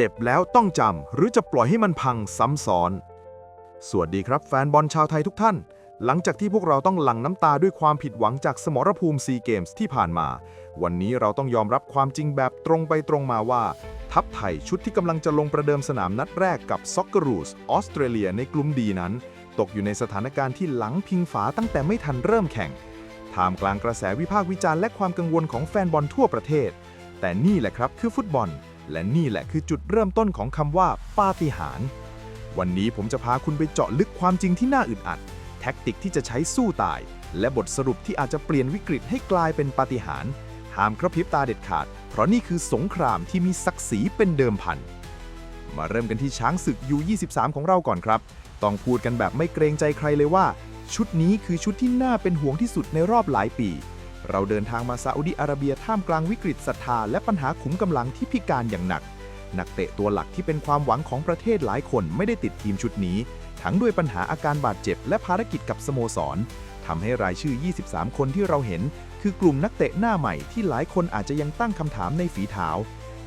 เจ็บแล้วต้องจำ หรือจะปล่อยให้มันพังซ้ำซ้อน สวัสดีครับแฟนบอลชาวไทยทุกท่าน หลังจากที่พวกเราต้องหลั่งน้ำตาด้วยความผิดหวังจากสมรภูมิซีเกมส์ที่ผ่านมา วันนี้เราต้องยอมรับความจริงแบบตรงไปตรงมาว่า ทัพไทยชุดที่กำลังจะลงประเดิมสนามนัดแรกกับซ็อกเกอรูสออสเตรเลียในกลุ่มดีนั้น ตกอยู่ในสถานการณ์ที่หลังพิงฝาตั้งแต่ไม่ทันเริ่มแข่งท่ามกลางกระแสวิพากษ์วิจารณ์และความกังวลของแฟนบอลทั่วประเทศ แต่นี่แหละครับคือฟุตบอล และนี่แหละคือจุดเริ่มต้นของคำว่าปาฏิหาริย์วันนี้ผมจะพาคุณไปเจาะลึกความจริงที่น่าอึดอัด แท็กติกที่จะใช้สู้ตาย และบทสรุปที่อาจจะเปลี่ยนวิกฤตให้กลายเป็นปาฏิหาริย์ห้ามกระพริบตาเด็ดขาด เพราะนี่คือสงครามที่มีศักดิ์ศรีเป็นเดิมพัน มาเริ่มกันที่ช้างศึก U23 ของเราก่อนครับ ต้องพูดกันแบบไม่เกรงใจใครเลยว่า ชุดนี้คือชุดที่น่าเป็นห่วงที่สุดในรอบหลายปี เราเดินทางมาซาอุดิอาระเบียท่ามกลางวิกฤตศรัทธาและปัญหาขุมกำลังที่พิการอย่างหนัก นักเตะตัวหลักที่เป็นความหวังของประเทศหลายคนไม่ได้ติดทีมชุดนี้ ทั้งด้วยปัญหาอาการบาดเจ็บและภารกิจกับสโมสรทำให้รายชื่อ 23 คนที่เราเห็น คือกลุ่มนักเตะหน้าใหม่ที่หลายคนอาจจะยังตั้งคำถามในฝีเท้า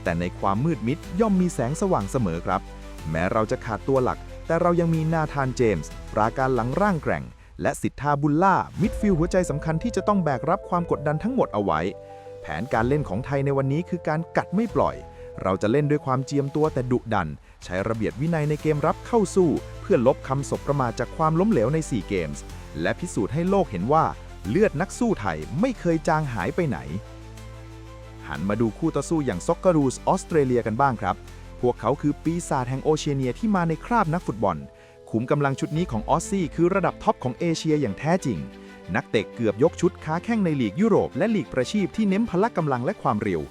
แต่ในความมืดมิดย่อมมีแสงสว่างเสมอครับ แม้เราจะขาดตัวหลัก แต่เรายังมีนาธานเจมส์ปราการหลังร่างแกร่ง และสิทธาบุลล่ามิดฟิลหัวใจสำคัญที่จะต้องแบกรับความกดดันทั้งหมดเอาไว้ แผนการเล่นของไทยในวันนี้คือการกัดไม่ปล่อย เราจะเล่นด้วยความเจียมตัวแต่ดุดัน ใช้ระเบียบวินัยในเกมรับเข้าสู้ เพื่อลบคำสบประมาทจากความล้มเหลวใน 4 เกมส์และพิสูจน์ให้โลกเห็นว่าเลือดนักสู้ไทยไม่เคยจางหายไปไหน หันมาดูคู่ต่อสู้อย่างซ็อกเกอรูสออสเตรเลียกันบ้างครับ พวกเขาคือปีศาจแห่งโอเชียเนียที่มาในคราบนักฟุตบอล ขุมกำลังชุดนี้ของออสซี่คือระดับท็อปของเอเชียอย่างแท้จริง นักเตะเกือบยกชุดค้าแข้งในลีกยุโรปและลีกประชีพที่เน้นพละกำลังและความเร็ว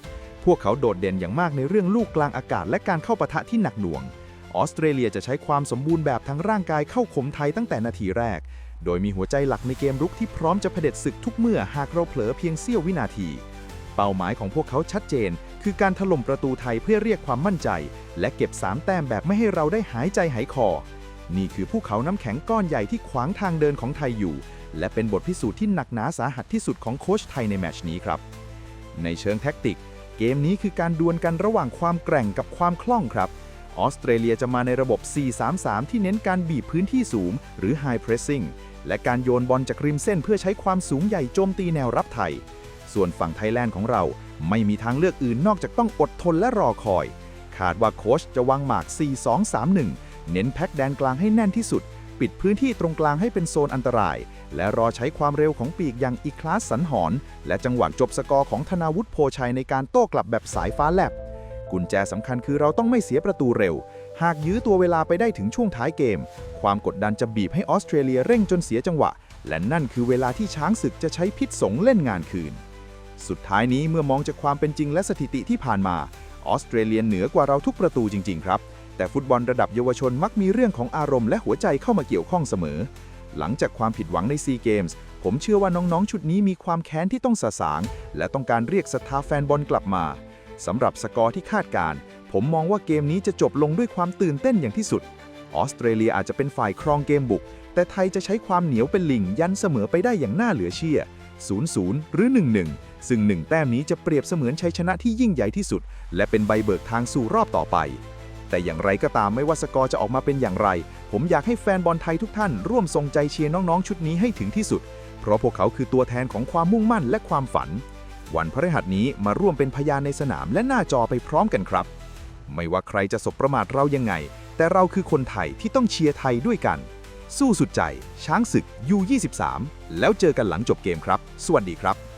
พวกเขาโดดเด่นอย่างมากในเรื่องลูกกลางอากาศและการเข้าปะทะที่หนักหน่วง ออสเตรเลียจะใช้ความสมบูรณ์แบบทั้งร่างกายเข้าข่มไทยตั้งแต่นาทีแรก โดยมีหัวใจหลักในเกมรุกที่พร้อมจะเผด็จศึกทุกเมื่อหากเราเผลอเพียงเสี้ยววินาที เป้าหมายของพวกเขาชัดเจน คือการถล่มประตูไทยเพื่อเรียกความมั่นใจ และเก็บ3แต้มแบบไม่ให้เราได้หายใจหายคอ นี่คือภูเขาน้ำแข็งก้อนใหญ่ที่ขวางทางเดินของไทยอยู่ และเป็นบทพิสูจน์ที่หนักหนาสาหัสที่สุดของโค้ชไทยในแมชนี้ครับ ในเชิงแท็กติก เกมนี้คือการดวลกันระหว่างความแกร่งกับความคล่องครับ ออสเตรเลียจะมาในระบบ 4-3-3 ที่เน้นการบีบพื้นที่สูง หรือ High Pressing และการโยนบอลจากริมเส้นเพื่อใช้ความสูงใหญ่โจมตีแนวรับไทย ส่วนฝั่งไทยแลนด์ของเราไม่มีทางเลือกอื่นนอกจากต้องอดทนและรอคอย คาดว่าโค้ชจะวางหมาก 4-2-3-1 เน้นแพ็กแดนกลางให้แน่นที่สุด ปิดพื้นที่ตรงกลางให้เป็นโซนอันตราย และรอใช้ความเร็วของปีกอย่างอีคลาสสันหอนและจังหวะจบสกอร์ของธนาวุฒิโพชัยในการโต้กลับแบบสายฟ้าแลบกุญแจสำคัญคือเราต้องไม่เสียประตูเร็ว หากยื้อตัวเวลาไปได้ถึงช่วงท้ายเกม ความกดดันจะบีบให้ออสเตรเลียเร่งจนเสียจังหวะ และนั่นคือเวลาที่ช้างศึกจะใช้พิษสงเล่นงานคืน สุดท้ายนี้เมื่อมองจากความเป็นจริงและสถิติที่ผ่านมา ออสเตรเลียเหนือกว่าเราทุกประตูจริง ๆ ครับ แต่ฟุตบอลระดับเยาวชนมักมีเรื่องของอารมณ์และหัวใจเข้ามาเกี่ยวข้องเสมอ หลังจากความผิดหวังในซีเกมส์ผมเชื่อว่าน้องๆ ชุดนี้มีความแค้นที่ต้องสะสาง และต้องการเรียกศรัทธาแฟนบอลกลับมาสำหรับสกอร์ที่คาดการณ์ผมมองว่าเกมนี้จะจบลงด้วยความตื่นเต้นอย่างที่สุด ออสเตรเลียอาจจะเป็นฝ่ายครองเกมบุก แต่ไทยจะใช้ความเหนียวเป็นลิงยันเสมอไปได้อย่างน่าเหลือเชื่อ 0-0 หรือ 1-1 ซึ่ง 1 แต้มนี้จะเปรียบเสมือนชัยชนะที่ยิ่งใหญ่ที่สุด และเป็นใบเบิกทางสู่รอบต่อไป แต่อย่างไรก็ตามไม่ว่าสกอร์จะออกมาเป็นอย่างไร ผมอยากให้แฟนบอลไทยทุกท่านร่วมส่งใจเชียร์น้องๆ ชุดนี้ให้ถึงที่สุด เพราะพวกเขาคือตัวแทนของความมุ่งมั่นและความฝัน วันพฤหัสนี้มาร่วมเป็นพยานในสนามและหน้าจอไปพร้อมกันครับ ไม่ว่าใครจะสบประมาทเรายังไง แต่เราคือคนไทยที่ต้องเชียร์ไทยด้วยกัน สู้สุดใจ ช้างศึก U23 แล้วเจอกันหลังจบเกมครับ สวัสดีครับ